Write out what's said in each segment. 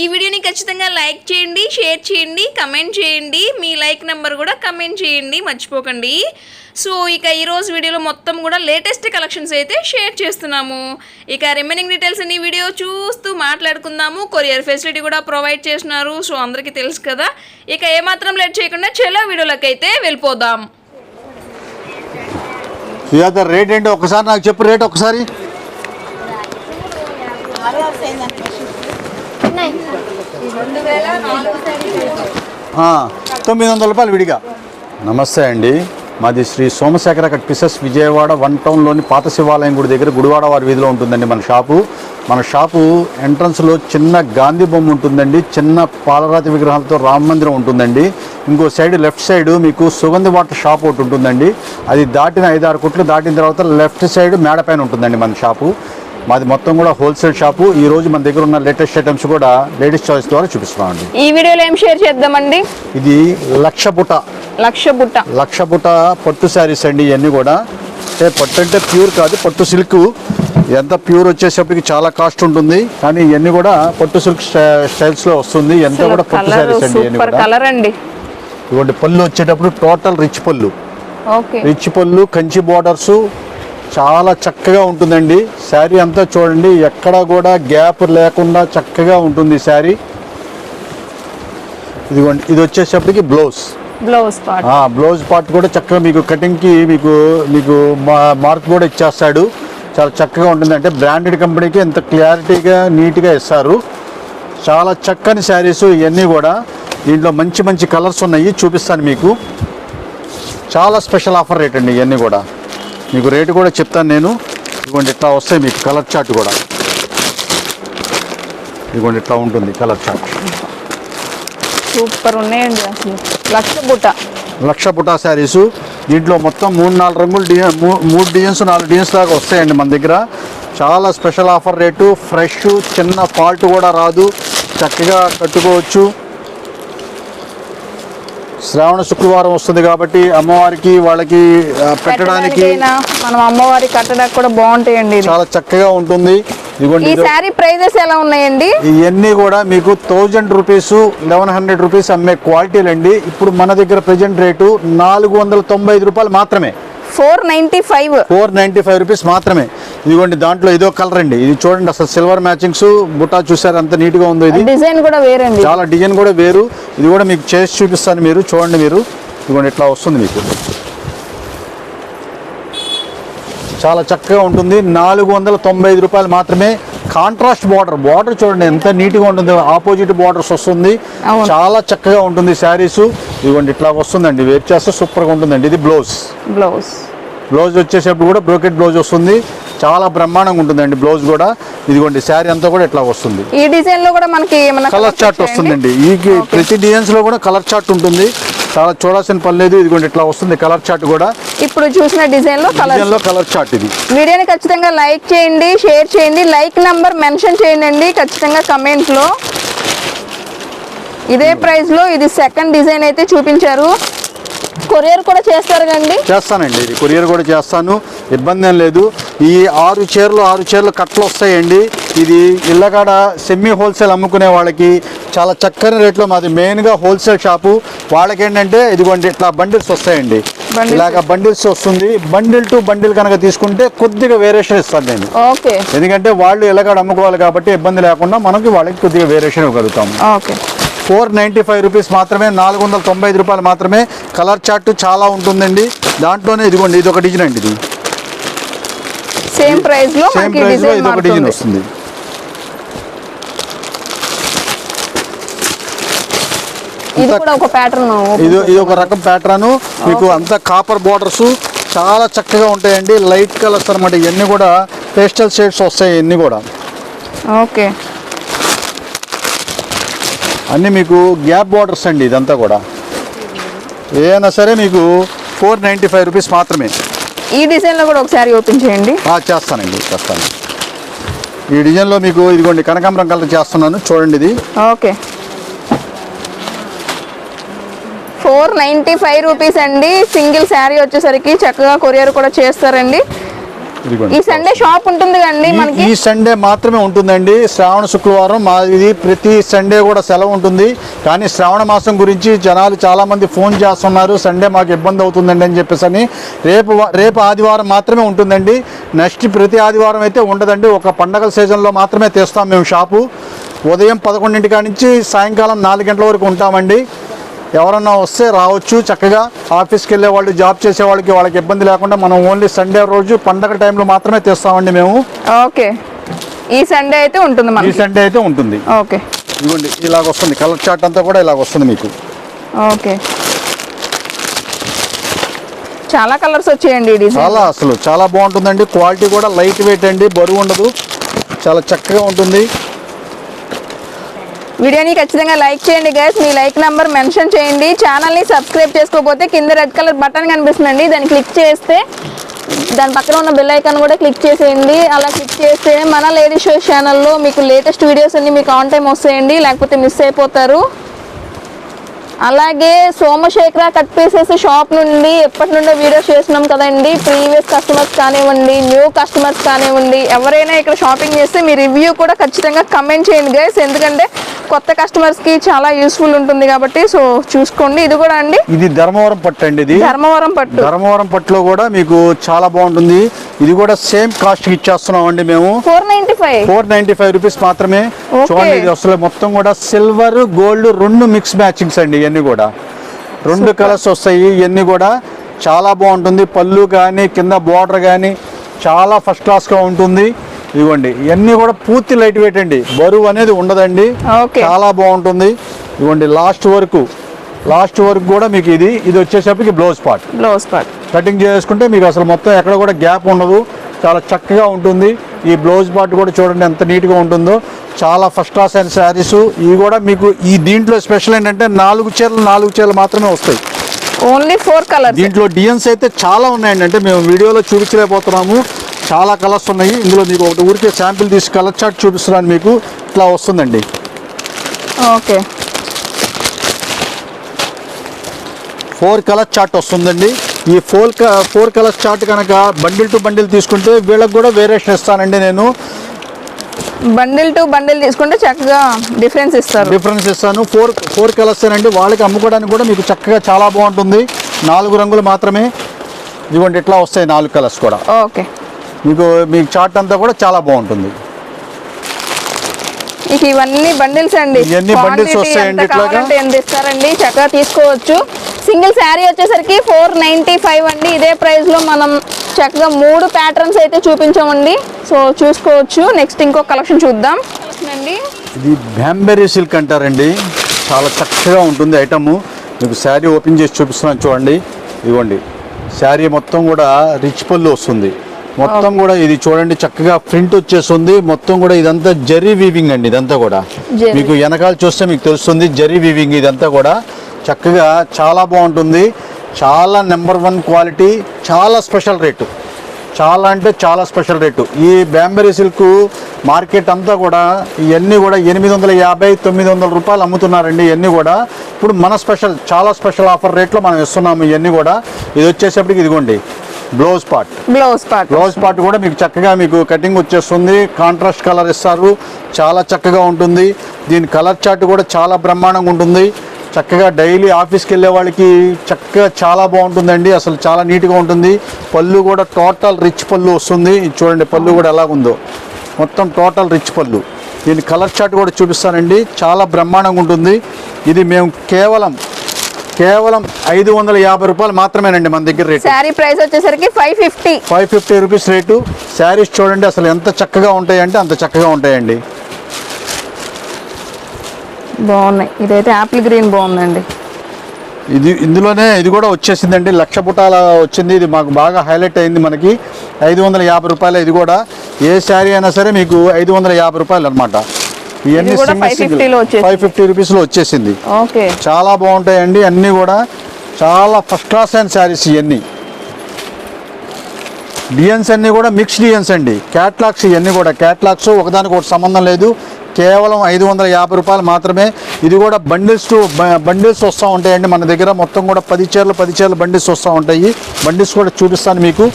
ఈ వీడియోని ఖచ్చితంగా లైక్ చేయండి షేర్ చేయండి కమెంట్ చేయండి. మీ లైక్ నెంబర్ కూడా కమెంట్ చేయండి మర్చిపోకండి. సో ఇక ఈరోజు వీడియోలో మొత్తం కూడా లేటెస్ట్ కలెక్షన్స్ అయితే షేర్ చేస్తున్నాము. ఇక రిమైనింగ్ డీటెయిల్స్ అన్ని వీడియో చూస్తూ మాట్లాడుకుందాము. కొరియర్ ఫెసిలిటీ కూడా ప్రొవైడ్ చేస్తున్నారు. సో అందరికీ తెలుసు కదా. ఇక ఏమాత్రం లేట్ చేయకుండా చెలో వీడియోలోకి అయితే వెళ్ళిపోదాం. సుజాత రేట్ ఏంటి? ఒకసారి నాకు చెప్పు రేట్ ఒకసారి. తొమ్మిది వందల రూపాయలు విడిగా. నమస్తే అండి. మాది Shri Somashekara cut pieces Vijayawada one టౌన్లోని పాత శివాలయం గుడి దగ్గర గుడివాడ వారి వీధిలో ఉంటుందండి మన షాపు. మన షాపు ఎంట్రన్స్లో చిన్న గాంధీ బొమ్మ ఉంటుందండి. చిన్న పాలరాతి విగ్రహాలతో రామ మందిరం ఉంటుందండి. ఇంకో సైడ్ లెఫ్ట్ సైడ్ మీకు సుగంధి వాటర్ షాప్ ఒకటి ఉంటుందండి. అది దాటిన ఐదారు కొట్లు దాటిన తర్వాత లెఫ్ట్ సైడ్ మేడపైన ఉంటుందండి మన షాపు. మాది మొత్తం కూడా హోల్సేల్ షాపు. ఈ రోజు మన దగ్గర ఉన్న లేటెస్ట్ ఐటమ్స్ కూడా లేడీస్ చాయిస్ ద్వారా చూపిస్తున్నామండి. ఈ వీడియోలో ఏం షేర్ చేద్దామండి? ఇది లక్ష బుట లక్ష బుట్ట. లక్ష బుట పట్టు శారీస్ అండి ఇవన్నీ కూడా. అంటే పట్టు అంటే ప్యూర్ కాదు పట్టు సిల్క్. ఎంత ప్యూర్ వచ్చేసప్పటికి చాలా కాస్ట్ ఉంటుంది. కానీ ఇవన్నీ కూడా పట్టు సిల్క్ స్టైల్స్లో వస్తుంది. ఎంత కూడా పట్టు శారీస్ అండి కలర్ అండి. ఇవ్వండి పళ్ళు వచ్చేటప్పుడు టోటల్ రిచ్ పళ్ళు. రిచ్ పళ్ళు కంచి బోర్డర్స్ చాలా చక్కగా ఉంటుందండి. శారీ అంతా చూడండి. ఎక్కడ కూడా గ్యాప్ లేకుండా చక్కగా ఉంటుంది శారీ. ఇదిగోండి. ఇది వచ్చేసప్పటికి blouse. Blouse part. Blouse part కూడా చక్కగా మీకు కటింగ్కి మీకు మీకు మా- మార్క్ కూడా ఇచ్చేస్తాడు. చాలా చక్కగా ఉంటుంది. అంటే బ్రాండెడ్ కంపెనీకి ఎంత క్లారిటీగా నీట్గా ఇస్తారు. చాలా చక్కని శారీస్ ఇవన్నీ కూడా. దీంట్లో మంచి మంచి కలర్స్ ఉన్నాయి. చూపిస్తాను మీకు. చాలా స్పెషల్ ఆఫర్ రేట్ అండి ఇవన్నీ కూడా. మీకు రేటు కూడా చెప్తాను నేను. ఇదిగోండి ఇట్లా వస్తాయి మీకు కలర్ చార్ట్ కూడా. ఇదిగోండి ఇట్లా ఉంటుంది కలర్ చార్ట్. సూపర్ ఉన్నాయండి అసలు. లక్ష బుట్ట. లక్ష బుటా శారీస్. దీంట్లో మొత్తం మూడు నాలుగు రంగులు డిజైన్ మూ- మూడు డిజైన్స్ నాలుగు డిజైన్స్ దాకా వస్తాయండి మన దగ్గర. చాలా స్పెషల్ ఆఫర్ రేటు ఫ్రెష్ చిన్న ఫాల్ట్ కూడా రాదు. చక్కగా కట్టుకోవచ్చు. శ్రావణ శుక్రవారం వస్తుంది కాబట్టి అమ్మవారికి వాళ్ళకి పెట్టడానికి మనం అమ్మవారి కట్టడానికి కూడా బాగుంటాయండి. చాలా చక్కగా ఉంటుంది. ఈ శారీ ప్రైజెస్ ఎలా ఉన్నాయండి? ఇవన్నీ కూడా మీకు thousand rupees eleven hundred rupees అమ్మే క్వాలిటీలు అండి ఇప్పుడు మన దగ్గర ప్రజెంట్ రేటు నాలుగు వందల తొంభై ఐదు రూపాయలు మాత్రమే. Four ninety five. Four ninety five rupees మాత్రమే. ఇదిగోండి దాంట్లో ఇదో కలర్ అండి. ఇది చూడండి అసలు సిల్వర్ మ్యాచింగ్స్ బుట్టా చూసారు? అంత నీట్గా ఉందో ఇది. డిజైన్ కూడా వేరండి. చాలా డిజైన్ కూడా వేరు. ఇది కూడా మీకు చేసి చూపిస్తాను మీరు చూడండి మీరు. ఇదిగోండి ఇట్లా వస్తుంది మీకు. చాలా చక్కగా ఉంటుంది. నాలుగు వందల తొంభై ఐదు రూపాయలు మాత్రమే కాంట్రాస్ట్ బార్డర్ బార్డర్ చూడండి ఎంత నీట్గా ఉంటుంది. ఆపోజిట్ బార్డర్స్ వస్తుంది. చాలా చక్కగా ఉంటుంది శారీస్. ఇదిగోండి ఇట్లా వస్తుందండి. వేర్ చేస్తే సూపర్గా ఉంటుందండి. ఇది బ్లౌజ్ బ్లౌజ్ బ్లౌజ్ వచ్చేసేప్పుడు కూడా బ్రోకెట్ బ్లౌజ్ వస్తుంది. చాలా బ్రహ్మాండంగా ఉంటుందండి బ్లౌజ్ కూడా. ఇదిగోండి శారీ అంతా కూడా ఇట్లా వస్తుంది. ఈ డిజైన్లో కూడా మనకి కలర్ చార్ట్ వస్తుందండి. ఈ ప్రతి డిజైన్స్లో కూడా కలర్ చార్ట్ ఉంటుంది. చాలా చూడాల్సిన పని లేదు. ఇదిగోండి ఇట్లా వస్తుంది కలర్ చార్ట్ కూడా. ఇప్పుడు చూసిన డిజైన్లో కలర్లో కలర్ చార్ట్ ఇది. వీడియోని ఖచ్చితంగా లైక్ చేయండి షేర్ చేయండి లైక్ నంబర్ మెన్షన్ చేయండి ఖచ్చితంగా కమెంట్లో ఇదే ప్రైస్లో ఇది సెకండ్ డిజైన్ అయితే చూపించారు. కొరియర్ కూడా చేస్తారు కండి చేస్తానండి ఇది కొరియర్ కూడా చేస్తాను. ఇబ్బంది ఏం లేదు. ఈ ఆరు చీరలు ఆరు చీరలు కట్టలు వస్తాయండి. ఇది ఇళ్ళకాడ సెమీ హోల్సేల్ అమ్ముకునే వాళ్ళకి చాలా చక్కని రేట్లో మాది మెయిన్గా హోల్సేల్ షాపు. వాళ్ళకి ఏంటంటే ఇదిగోండి ఇట్లా బండిల్స్ వస్తాయండి. ఇలాగ బండిల్స్ వస్తుంది. బండిల్ టు బండిల్ కనుక తీసుకుంటే కొద్దిగా వేరియేషన్ ఇస్తాను నేను. ఓకే. ఎందుకంటే వాళ్ళు ఎలాగడ అమ్ముకోవాలి కాబట్టి ఇబ్బంది లేకుండా మనకి వాళ్ళకి కొద్దిగా variation ఇవ్వగలుగుతాం. Okay. Four ninety five rupees మాత్రమే నాలుగు వందల తొంభై ఐదు రూపాయలు మాత్రమే. కలర్ చార్ట్ చాలా ఉంటుందండి. దాంట్లోనే ఇదిగోండి ఇది ఒక డిజైన్ అండి ఇది. సేమ్ ప్రైస్లో సేమ్ ప్రైస్లో ఇది ఒక డిజైన్ వస్తుంది. ఇది కూడా ఒక ప్యాటర్న్ ఇది ఇది ఒక రకం ప్యాటర్న్ మీకు అంతా కాపర్ బార్డర్స్ చాలా చక్కగా ఉంటాయండి. లైట్ కలర్స్ అనమాట ఇవన్నీ కూడా పేస్టల్ షేడ్స్ వస్తాయి ఇవన్నీ కూడా. ఓకే. అన్నీ మీకు గ్యాప్ బార్డర్స్ అండి ఇదంతా కూడా. ఏదైనా సరే మీకు ఫోర్ నైంటీ ఫైవ్ రూపీస్ మాత్రమే. ఈ డిజైన్లో కూడా ఒకసారి ఓపెన్ చేయండి. చేస్తానండి చేస్తాను. ఈ డిజైన్లో మీకు ఇదిగోండి కనకాంబరం కలర్ చేస్తున్నాను. చూడండి ఇది. Okay. Four ninety five rupees అండి. సింగిల్ శారీ వచ్చేసరికి చక్కగా కొరియర్ కూడా చేస్తారండి. ఈ సండే షాప్ ఉంటుంది కండి మనకి? ఈ సండే మాత్రమే ఉంటుందండి. శ్రావణ శుక్రవారం మా ఇది ప్రతి సండే కూడా సెలవు ఉంటుంది. కానీ శ్రావణ మాసం గురించి జనాలు చాలా మంది ఫోన్ చేస్తున్నారు. సండే మాకు ఇబ్బంది అవుతుందండి అని చెప్పేసి అని రేపు రేపు ఆదివారం మాత్రమే ఉంటుందండి. నెక్స్ట్ ప్రతి ఆదివారం అయితే ఉండదండి. ఒక పండగల సీజన్లో మాత్రమే తెస్తాం మేము షాపు. ఉదయం పదకొండింటి కాడి నుంచి సాయంకాలం నాలుగు గంటల వరకు ఉంటామండి. ఎవరన్నా వస్తే రావచ్చు చక్కగా ఆఫీస్కి వెళ్ళే వాళ్ళు జాబ్ చేసే వాళ్ళకి వాళ్ళకి ఇబ్బంది లేకుండా మనం ఓన్లీ సండే రోజు పండగ టైంలో మాత్రమే తెస్తామండి మేము. ఓకే. ఈ సండే అయితే ఉంటుంది ఈ సండే అయితే ఉంటుంది. ఓకే. ఇదిగోండి ఇలాగ వస్తుంది. కలర్ చార్ట్ అంతా కూడా ఇలాగ వస్తుంది మీకు. ఓకే. చాలా కలర్స్ వచ్చాయండి చాలా అసలు చాలా బాగుంటుందండి. క్వాలిటీ కూడా లైట్ వెయిట్ అండి బరువు ఉండదు. చాలా చక్కగా ఉంటుంది. వీడియోని ఖచ్చితంగా లైక్ చేయండి గైస్ మీ లైక్ నెంబర్ మెన్షన్ చేయండి. ఛానల్ని సబ్స్క్రైబ్ చేసుకోకపోతే కింద రెడ్ కలర్ బటన్ కనిపిస్తుందండి. దాన్ని క్లిక్ చేస్తే దాని పక్కన ఉన్న బెల్ ఐకాన్ కూడా క్లిక్ చేసేయండి. అలా క్లిక్ చేస్తే మన లేడీ షో ఛానల్లో మీకు లేటెస్ట్ వీడియోస్ అన్ని మీకు ఆన్ టైం వస్తాయండి. లేకపోతే మిస్ అయిపోతారు. అలాగే సోమశేఖర కట్ పీసెస్ షాప్ నుండి ఎప్పటి నుండో వీడియోస్ చేస్తున్నాం కదండి. ప్రీవియస్ కస్టమర్స్ కానివ్వండి న్యూ కస్టమర్స్ కానివ్వండి ఎవరైనా ఇక్కడ షాపింగ్ చేస్తే మీ రివ్యూ కూడా ఖచ్చితంగా కమెంట్ చేయండి గైస్ ఎందుకంటే కొత్త కస్టమర్స్కి చాలా యూస్ఫుల్ ఉంటుంది కాబట్టి సో చూసుకోండి. ఇది కూడా అండి. ఇది ధర్మవరం పట్టు అండి ఇది. ధర్మవరం పట్టు. ధర్మవరం పట్టులో కూడా మీకు చాలా బాగుంటుంది. ఇది కూడా సేమ్ కాస్ట్ ఇచ్చేస్తున్నాం అండి మేము. Four ninety five four ninety five rupees మాత్రమే. చూడండి ఇది అసలు మొత్తం కూడా సిల్వర్ గోల్డ్ రెండు మిక్స్ మ్యాచింగ్స్ అండి. ఇవన్నీ కూడా. రెండు కలర్స్ వస్తాయి ఇవన్నీ కూడా చాలా బాగుంటుంది. పళ్ళు కానీ కింద బార్డర్ కానీ చాలా ఫస్ట్ క్లాస్గా ఉంటుంది. ఇదిగోండి ఇవన్నీ కూడా పూర్తి లైట్ వెయిట్ అండి. బరువు అనేది ఉండదండి. చాలా బాగుంటుంది. ఇదిగోండి లాస్ట్ వరకు లాస్ట్ వరకు కూడా మీకు ఇది ఇది వచ్చేసరికి blouse part blouse part cutting చేసుకుంటే మీకు అసలు మొత్తం ఎక్కడ కూడా గ్యాప్ ఉండదు. చాలా చక్కగా ఉంటుంది. ఈ బ్లౌజ్ పార్ట్ కూడా చూడండి ఎంత నీట్గా ఉంటుందో. చాలా ఫస్ట్ క్లాస్ అయిన శారీస్. ఇవి కూడా మీకు ఈ దీంట్లో స్పెషల్ ఏంటంటే నాలుగు చీరలు నాలుగు చీరలు మాత్రమే వస్తాయి. Only four colours. దీంట్లో డిజైన్స్ అయితే చాలా ఉన్నాయండి. అంటే మేము వీడియోలో చూపించలేకపోతున్నాము. చాలా కలర్స్ ఉన్నాయి. ఇందులో మీకు ఒకటి ఊరికే శాంపిల్ తీసి కలర్ చార్ట్ చూపిస్తున్నాను మీకు. ఇట్లా వస్తుందండి. ఓకే. ఫోర్ కలర్ చార్ట్ వస్తుందండి. ఈ ఫోర్ ఫోర్ కలర్ చార్ట్ కనుక బండిల్ టు బండిల్ తీసుకుంటే వీళ్ళకి కూడా వేరియేషన్ ఇస్తానండి నేను. బండిల్ టు బండిల్ తీసుకుంటే చక్కగా డిఫరెన్స్ ఇస్తారు. డిఫరెన్స్ ఇస్తాను. ఫోర్ ఫోర్ కలర్స్ అండి వాళ్ళకి అమ్ముకోవడానికి కూడా మీకు చక్కగా చాలా బాగుంటుంది. నాలుగు రంగులు మాత్రమే. ఇదిగోండి ఇట్లా వస్తాయి నాలుగు కలర్స్ కూడా. ఓకే. మీకు మీకు చార్ట్ అంతా కూడా చాలా బాగుంటుంది. ఇక ఇవన్నీ బండిల్స్ అండి. ఇవన్నీ Quantity వస్తాయండి ఇట్లాగా? ఎంత ఇస్తారండి? చక్కగా తీసుకోవచ్చు. సింగిల్ శారీ వచ్చేసరికి ఫోర్ నైంటీ ఫైవ్ అండి. ఇదే ప్రైస్లో మనం చక్కగా మూడు ప్యాటర్న్స్ అయితే చూపించామండి. సో చూసుకోవచ్చు. నెక్స్ట్ ఇంకో కలెక్షన్ చూద్దాం. అండి. ఇది బ్యాంబెరీ సిల్క్ అంటారండి. చాలా చక్కగా ఉంటుంది ఐటమ్ మీకు శారీ ఓపెన్ చేసి చూపిస్తున్నాను చూడండి. ఇదిగోండి. శారీ మొత్తం కూడా రిచ్ పళ్ళు వస్తుంది. మొత్తం కూడా ఇది చూడండి చక్కగా ప్రింట్ వచ్చేస్తుంది. మొత్తం కూడా ఇదంతా జరీ వీవింగ్ అండి ఇదంతా కూడా. మీకు వెనకాల చూస్తే మీకు తెలుస్తుంది జరీ వీవింగ్ ఇదంతా కూడా. చక్కగా చాలా బాగుంటుంది. చాలా నెంబర్ వన్ క్వాలిటీ చాలా స్పెషల్ రేటు చాలా అంటే చాలా స్పెషల్ రేటు ఈ బ్యాంబరీ సిల్క్ మార్కెట్ అంతా కూడా ఇవన్నీ కూడా ఎనిమిది వందల యాభై తొమ్మిది వందల రూపాయలు అమ్ముతున్నారండి ఇవన్నీ కూడా. ఇప్పుడు మన స్పెషల్ చాలా స్పెషల్ ఆఫర్ రేట్లో మనం ఇస్తున్నాము ఇవన్నీ కూడా. ఇది వచ్చేసప్పటికి ఇదిగోండి blouse part blouse part blouse part కూడా మీకు చక్కగా మీకు కటింగ్ వచ్చేస్తుంది. కాంట్రాస్ట్ కలర్ ఇస్తారు. చాలా చక్కగా ఉంటుంది. దీని కలర్ చార్ట్ కూడా చాలా బ్రహ్మాండంగా ఉంటుంది. చక్కగా డైలీ ఆఫీస్కి వెళ్ళే వాళ్ళకి చక్కగా చాలా బాగుంటుందండి. అసలు చాలా నీట్గా ఉంటుంది. పళ్ళు కూడా టోటల్ రిచ్ పళ్ళు వస్తుంది. చూడండి పళ్ళు కూడా ఎలాగుందో. మొత్తం టోటల్ రిచ్ పళ్ళు. దీని కలర్ చార్ట్ కూడా చూపిస్తానండి. చాలా బ్రహ్మాండంగా ఉంటుంది. ఇది మేము కేవలం కేవలం ఐదు వందల యాభై రూపాయలు మాత్రమేనండి మన దగ్గర రేట్. శారీ ప్రైస్ వచ్చేసరికి five fifty. Five fifty rupees rate. Saris చూడండి అసలు ఎంత చక్కగా ఉంటాయంటే అంత చక్కగా ఉంటాయండి. బాగున్నాయి. ఇదైతే యాపిల్ గ్రీన్ బాగుందండి. ఇది ఇందులోనే ఇది కూడా వచ్చేసిందండి. లక్ష పుటాల వచ్చింది. ఇది మాకు బాగా హైలైట్ అయింది మనకి. ఐదు వందల యాభై రూపాయలు ఇది కూడా. ఏ శారీ అయినా సరే మీకు ఐదు వందల యాభై రూపాయలు అనమాట ఇవన్నీ ఇది కూడా సింగిల్ 550 సింగిల్లో వచ్చేసింది. ఫైవ్ ఫిఫ్టీ రూపీస్లో వచ్చేసింది. చాలా బాగుంటాయండి. అన్నీ కూడా చాలా ఫస్ట్ క్లాస్ అయిన శారీస్ ఇవన్నీ డిఎన్స్ అన్నీ కూడా మిక్స్ డిఎన్స్ అండి. క్యాట్లాగ్స్ ఇవన్నీ కూడా. క్యాట్లాగ్స్ ఒకదానికి ఒకటి సంబంధం లేదు. కేవలం ఐదు వందల యాభై రూపాయలు మాత్రమే. ఇది కూడా బండిల్స్ టు బండిల్స్ వస్తూ ఉంటాయండి మన దగ్గర. మొత్తం కూడా పది చీరలు పది చీరలు బండిల్స్ వస్తూ ఉంటాయి. బండిల్స్ కూడా చూపిస్తాను మీకు.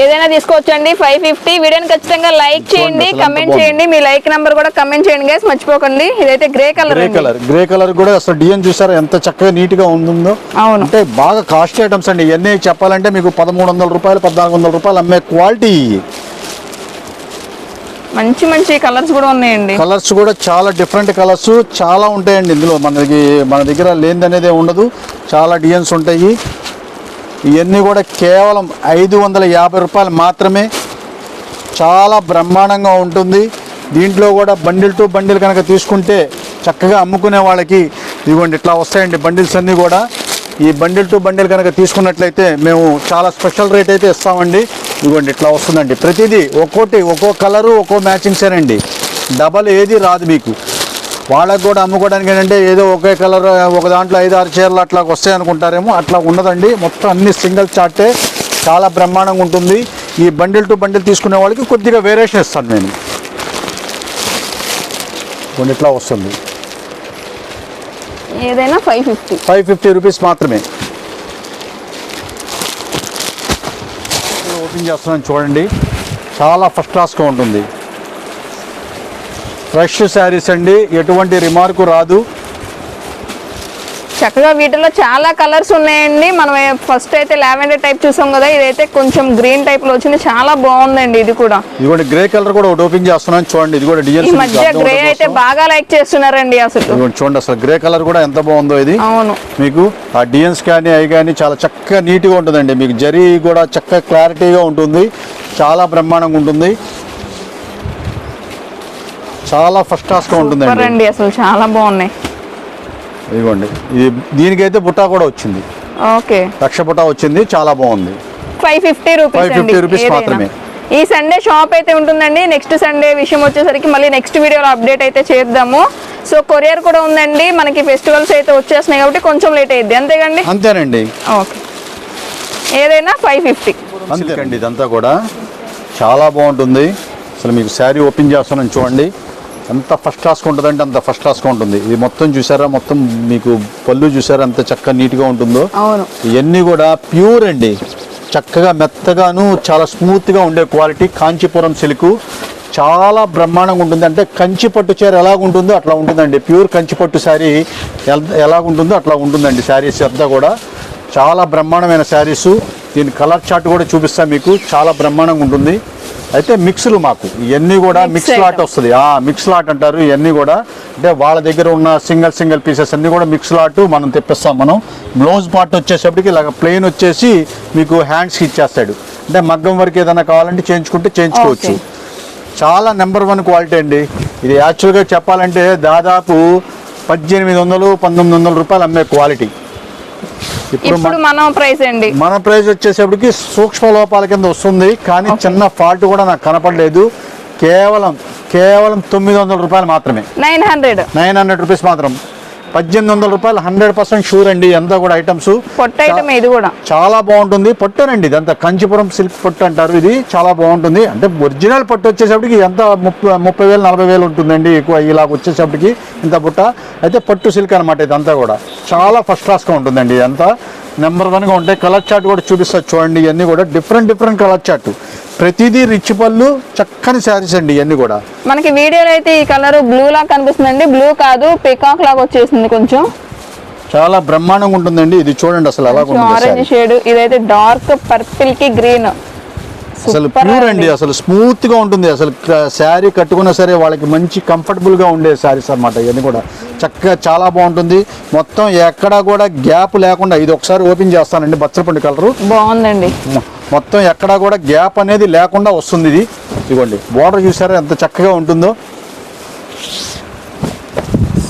ఏదైనా తీసుకోవచ్చండి. ఫైవ్ ఫిఫ్టీ వీడియోని ఖచ్చితంగా లైక్ చేయండి కమెంట్. చేయండి. మీ లైక్ నెంబర్ కూడా కమెంట్ చేయండి గైస్ మర్చిపోకండి. ఇదైతే grey colour grey colour grey colour కూడా అసలు డిజైన్ చూసారా? ఎంత చక్కగా నీట్గా ఉందో అవును. అంటే బాగా కాస్ట్ ఐటమ్స్ అండి. ఇవన్నీ చెప్పాలంటే మీకు పదమూడు వందల రూపాయలు పద్నాలుగు వందల రూపాయలు అమ్మే క్వాలిటీ మంచి మంచి కలర్స్ కూడా ఉన్నాయండి. కలర్స్ కూడా చాలా డిఫరెంట్ కలర్స్ చాలా ఉంటాయండి ఇందులో. మనకి మన దగ్గర లేనిది అనేది ఉండదు. చాలా డిజైన్స్ ఉంటాయి. ఇవన్నీ కూడా కేవలం ఐదు వందల యాభై రూపాయలు మాత్రమే. చాలా బ్రహ్మాండంగా ఉంటుంది. దీంట్లో కూడా బండిల్ టు బండిల్ కనుక తీసుకుంటే చక్కగా అమ్ముకునే వాళ్ళకి ఇదిగోండి ఇట్లా వస్తాయండి బండిల్స్ అన్నీ కూడా. ఈ బండిల్ టు బండిల్ కనుక తీసుకున్నట్లయితే మేము చాలా స్పెషల్ రేట్ అయితే ఇస్తామండి. ఇదిగోండి ఇట్లా వస్తుందండి. ప్రతిదీ ఒక్కోటి ఒక్కో కలరు ఒక్కో మ్యాచింగ్సేనండి డబల్ ఏది రాదు మీకు. వాళ్ళకు కూడా అమ్ముకోవడానికి ఏంటంటే ఏదో ఒకే కలర్ ఒక దాంట్లో ఐదు ఆరు చీరలు అట్లా వస్తాయి అనుకుంటారేమో. అట్లా ఉండదండి. మొత్తం అన్ని సింగిల్ చార్టే. చాలా బ్రహ్మాండంగా ఉంటుంది. ఈ బండిల్ టు బండిల్ తీసుకునే వాళ్ళకి కొద్దిగా వేరియేషన్ ఇస్తాను నేను. కొన్ని ఇట్లా వస్తుంది. ఏదైనా five fifty five fifty rupees మాత్రమే. ఓపెన్ చేస్తున్నాను చూడండి. చాలా ఫస్ట్ క్లాస్గా ఉంటుంది. ఫ్రెష్ శారీస్ అండి. ఎటువంటి రిమార్కు రాదు. చక్కగా వీటిలో చాలా కలర్స్ ఉన్నాయండి. మనం ఫస్ట్ అయితే లావెండర్ టైప్ చూసాం కదా ఇదైతే కొంచెం గ్రీన్ టైప్లో వచ్చింది. చాలా బాగుందండి ఇది కూడా. ఇదిగోండి గ్రే కలర్ కూడా ఒకటి ఓపెన్ చేస్తున్నాను చూడండి. ఇది కూడా ఈ డిజైన్స్ మధ్య గ్రే అయితే బాగా లైక్ చేస్తున్నారండి అసలు. చూడండి అసలు గ్రే కలర్ కూడా ఎంత బాగుందో ఇది. అవును. మీకు ఆ డిజైన్స్ కానీ అవి కానీ చాలా చక్కగా నీట్గా ఉంటుందండి. మీకు జరీ కూడా చక్కగా క్లారిటీగా ఉంటుంది. చాలా బ్రహ్మాండంగా ఉంటుంది. చాలా ఫస్ట్ క్లాస్గా సూపర్ ఉంటుందండి అసలు. చాలా బాగున్నాయి. ఇదిగోండి. ఇది దీనికైతే బుట్టా కూడా వచ్చింది. ఓకే. లక్ష బుట్టా వచ్చింది చాలా బాగుంది. ఫైవ్ ఫిఫ్టీ రూపీస్ 550 అండి రూపీస్. మాత్రమే. ఈ సండే షాప్ అయితే ఉంటుందండి నెక్స్ట్ సండే విషయం వచ్చేసరికి మళ్ళీ నెక్స్ట్ వీడియోలో అప్డేట్ అయితే చేద్దాము. సో కొరియర్ కూడా ఉందండి మనకి ఫెస్టివల్స్ అయితే వచ్చేస్తున్నాయి కాబట్టి కొంచెం లేట్ అయ్యింది అంతేకండి అంతేనండి. ఓకే. ఏదైనా ఫైవ్ ఫిఫ్టీ. అంతేనండి ఇదంతా కూడా. చాలా బాగుంటుంది. అసలు మీకు శారీ ఓపెన్ చేస్తున్నాను చూడండి. ఎంత ఫస్ట్ క్లాస్గా ఉంటుందంటే అంత ఫస్ట్ క్లాస్గా ఉంటుంది. ఇది మొత్తం చూసారా? మొత్తం మీకు పళ్ళు చూసారా? ఎంత చక్కగా నీట్గా ఉంటుందో? ఇవన్నీ కూడా ప్యూర్ అండి. చక్కగా మెత్తగాను చాలా స్మూత్గా ఉండే క్వాలిటీ కాంచీపురం సిల్క్. చాలా బ్రహ్మాండంగా ఉంటుంది. అంటే కంచి పట్టు చీర ఎలాగ ఉంటుందో అట్లా ఉంటుందండి. ప్యూర్ కంచి పట్టు శారీ ఎల్- ఉంటుందో అట్లా ఉంటుందండి. శారీస్ అంతా కూడా. చాలా బ్రహ్మాండమైన శారీస్. దీని కలర్ చార్ట్ కూడా చూపిస్తాను మీకు. చాలా బ్రహ్మాండంగా ఉంటుంది. అయితే మిక్స్లు మాకు. ఇవన్నీ కూడా మిక్స్ లాట్. వస్తుంది. ఆ మిక్స్ లాట్ అంటారు. ఇవన్నీ కూడా అంటే వాళ్ళ దగ్గర ఉన్న సింగిల్ సింగిల్ పీసెస్ అన్ని కూడా మిక్స్ లాట్ మనం తెప్పిస్తాం మనం. బ్లౌజ్ పార్ట్ వచ్చేసప్పటికి ఇలాగ ప్లెయిన్ వచ్చేసి మీకు హ్యాండ్స్కి ఇచ్చేస్తాడు. అంటే మగ్గం వరకు ఏదైనా కావాలంటే చేయించుకుంటే చేయించుకోవచ్చు. చాలా నెంబర్ వన్ క్వాలిటీ అండి. ఇది యాక్చువల్గా చెప్పాలంటే దాదాపు పద్దెనిమిది వందలు పంతొమ్మిది వందల రూపాయలు అమ్మే క్వాలిటీ ఇప్పుడు మన- ప్రైస్ అండి. మన ప్రైస్ వచ్చేసప్పటికి సూక్ష్మ లోపాల కింద వస్తుంది. కానీ చిన్న ఫాల్ట్ కూడా నాకు కనపడలేదు. కేవలం కేవలం తొమ్మిది వందల రూపాయలు మాత్రమే. Nine hundred. Nine hundred rupees మాత్రం. పద్దెనిమిది వందల రూపాయలు హండ్రెడ్ పర్సెంట్ షూర్ అండి. ఎంత కూడా ఐటమ్స్. పొట్ట ఐటమ్ ఇది కూడా. చాలా బాగుంటుంది. పట్టునండి ఇదంతా కంచిపురం సిల్క్ పట్టు అంటారు ఇది. చాలా బాగుంటుంది. అంటే ఒరిజినల్ పట్టు వచ్చేసప్పటికి ఎంత ముప్పై ముప్పై వేలు నలభై వేలు ఉంటుందండి. ఎక్కువ ఇలాగ వచ్చేసప్పటికి ఇంత బుట్ట. అయితే పట్టు సిల్క్ అనమాట ఇదంతా కూడా. చాలా ఫస్ట్ క్లాస్గా ఉంటుందండి ఇదంతా. నెంబర్ వన్గా ఉంటాయి కలర్ చార్ట్ కూడా చూపిస్తారు చూడండి ఇవన్నీ కూడా డిఫరెంట్ డిఫరెంట్ కలర్ చార్ట్. ప్రతిదీ రిచ్ పళ్ళు చక్కని శారీస్ అండి ఇవన్నీ కూడా. మనకి వీడియోలో అయితే ఈ కలర్ బ్లూ లాగా కనిపిస్తుందండి. బ్లూ కాదు పికాక్ లాగా వచ్చేసింది కొంచెం. చాలా బ్రహ్మాండంగా ఉంటుందండి. ఇది చూడండి అసలు ఉంటుంది ఆరెంజ్ షేడ్ ఇదైతే డార్క్ పర్పిల్కి గ్రీన్ అసలు ప్యూర్ అండి. అసలు స్మూత్గా ఉంటుంది. అసలు శారీ కట్టుకున్నా సరే వాళ్ళకి మంచి కంఫర్టబుల్గా ఉండే శారీస్ అన్నమాట ఇవన్నీ కూడా. చక్కగా చాలా బాగుంటుంది. మొత్తం ఎక్కడా కూడా గ్యాప్ లేకుండా ఇది ఒకసారి ఓపెన్ చేస్తానండి బచ్చలపండు కలరు. బాగుందండి. మొత్తం ఎక్కడా కూడా గ్యాప్ అనేది లేకుండా వస్తుంది ఇది. ఇదిగోండి బోర్డర్ చూసారా ఎంత చక్కగా ఉంటుందో?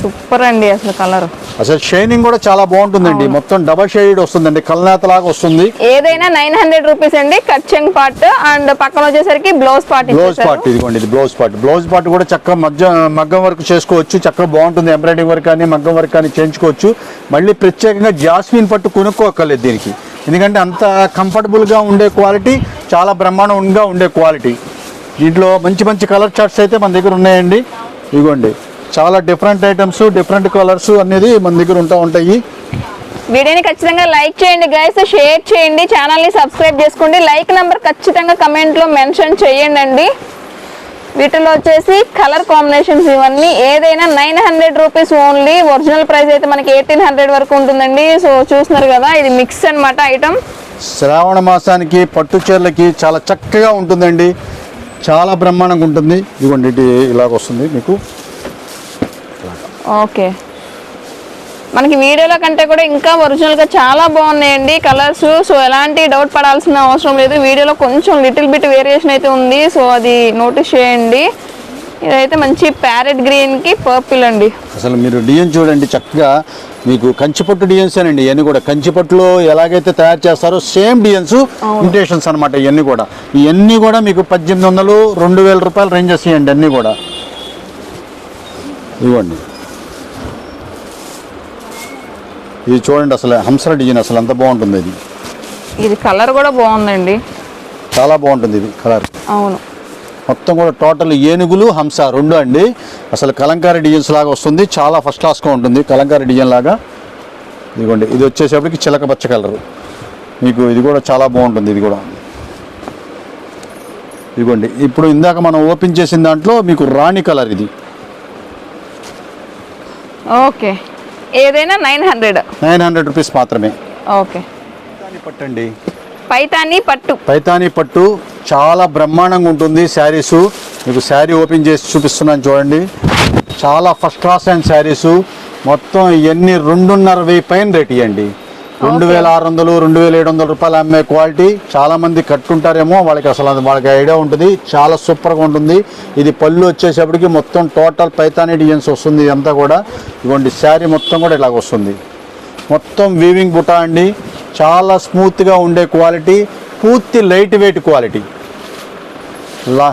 సూపర్ అండి అసలు కలర్. అసలు షైనింగ్ కూడా చాలా బాగుంటుందండి. మొత్తం డబల్ షేడ్ వస్తుందండి. కల్నేత లాగా వస్తుంది. ఏదైనా నైన్ హండ్రెడ్ రూపీస్ అండి. కచ్చెంగ్ పార్ట్ అండ్ పక్కన వచ్చేసరికి బ్లౌజ్ పార్ట్ బ్లౌజ్ పార్ట్ ఇదిగోండి ఇది బ్లౌజ్ పార్ట్ బ్లౌజ్ పార్ట్ కూడా చక్కగా మధ్య మగ్గం వర్క్ చేసుకోవచ్చు. చక్కగా బాగుంటుంది. ఎంబ్రాయిడింగ్ వర్క్ కానీ మగ్గం వర్క్ కానీ చేయించుకోవచ్చు. మళ్ళీ ప్రత్యేకంగా జాస్మిన్ పట్టు కొనుక్కోక్కర్లేదు దీనికి. ఎందుకంటే అంత కంఫర్టబుల్గా ఉండే క్వాలిటీ చాలా బ్రహ్మాండంగా ఉండే క్వాలిటీ దీంట్లో మంచి మంచి కలర్ చార్ట్స్ అయితే మన దగ్గర ఉన్నాయండి. ఇదిగోండి. చాలా డిఫరెంట్ ఐటమ్స్ డిఫరెంట్ కలర్స్ అనేది మన దగ్గర ఉంటా ఉంటాయి. వీడియోని ఖచ్చితంగా లైక్ చేయండి గైస్ షేర్ చేయండి ఛానల్ని సబ్స్క్రైబ్ చేసుకోండి. లైక్ నెంబర్ ఖచ్చితంగా కమెంట్లో మెన్షన్ చేయండి అండి వీటిలో వచ్చేసి కలర్ కాంబినేషన్స్ ఇవన్నీ ఏదైనా nine hundred rupees only original price అయితే మనకి ఎయిటీన్ హండ్రెడ్ వరకు ఉంటుందండి. సో చూస్తున్నారు కదా ఇది మిక్స్ అన్నమాట ఐటమ్ శ్రావణ మాసానికి పట్టు చీరలకి చాలా చక్కగా ఉంటుందండి. చాలా బ్రహ్మాండంగా ఉంటుంది. ఇదిగోండి ఇది ఇలాగ వస్తుంది మీకు. ఓకే. మనకి వీడియోలో కంటే కూడా ఇంకా ఒరిజినల్గా చాలా బాగున్నాయండి కలర్స్. సో ఎలాంటి డౌట్ పడాల్సిన అవసరం లేదు. వీడియోలో కొంచెం లిటిల్ బిట్ వేరియేషన్ అయితే ఉంది. సో అది నోటీస్ చేయండి. ఇదైతే మంచి ప్యారెట్ గ్రీన్కి పర్పుల్ అండి. అసలు మీరు డిజైన్ చూడండి చక్కగా. మీకు కంచిపట్టు డిజైన్స్ అండి ఇవన్నీ కూడా కంచిపట్టులో ఎలాగైతే తయారు చేస్తారో సేమ్ డిజైన్స్ ఇమిటేషన్స్ అనమాట ఇవన్నీ కూడా. ఇవన్నీ కూడా మీకు పద్దెనిమిది వందలు రెండు వేల రూపాయలు రేంజ్ వస్తాయండి అన్నీ కూడా. ఇవ్వండి. ఇది చూడండి అసలు హంసల డిజైన్ అసలు ఎంత బాగుంటుంది ఇది. ఇది కలర్ కూడా బాగుందండి. చాలా బాగుంటుంది ఇది కలర్. అవును. మొత్తం కూడా టోటల్ ఏనుగులు హంస రెండు అండి. అసలు కలంకారీ డిజైన్స్ లాగా వస్తుంది. చాలా ఫస్ట్ క్లాస్గా ఉంటుంది కలంకారీ డిజైన్ లాగా. ఇదిగోండి ఇది వచ్చేసేపటికి చిలక పచ్చ కలరు. మీకు ఇది కూడా చాలా బాగుంటుంది ఇది కూడా. ఇదిగోండి ఇప్పుడు ఇందాక మనం ఓపెన్ చేసిన దాంట్లో మీకు రాణి కలర్ ఇది. ఓకే. ఏదైనా nine hundred. Nine hundred rupees మాత్రమే. ఓకే. పట్టండి పైతాని పట్టు. పైతాని పట్టు చాలా బ్రహ్మాండంగా ఉంటుంది శారీసు. మీకు శారీ ఓపెన్ చేసి చూపిస్తున్నాను చూడండి. చాలా ఫస్ట్ క్లాస్ అండ్ శారీసు. మొత్తం ఇవన్నీ రెండున్నర వెయ్యి పైన రేట్ ఇవ్వండి రెండు వేల ఆరు వందలు రెండు వేల ఏడు వందల రూపాయలు అమ్మే క్వాలిటీ చాలా మంది కట్టుంటారేమో వాళ్ళకి అసలు అది వాళ్ళకి ఐడియా ఉంటుంది. చాలా సూపర్గా ఉంటుంది. ఇది పళ్ళు వచ్చేసేపటికి మొత్తం టోటల్ పైతాని డిజైన్స్ వస్తుంది ఇదంతా కూడా. ఇవ్వండి శారీ మొత్తం కూడా ఇలాగ వస్తుంది. మొత్తం వీవింగ్ బుటా అండి. చాలా స్మూత్గా ఉండే క్వాలిటీ పూర్తి లైట్ వెయిట్ క్వాలిటీ. లా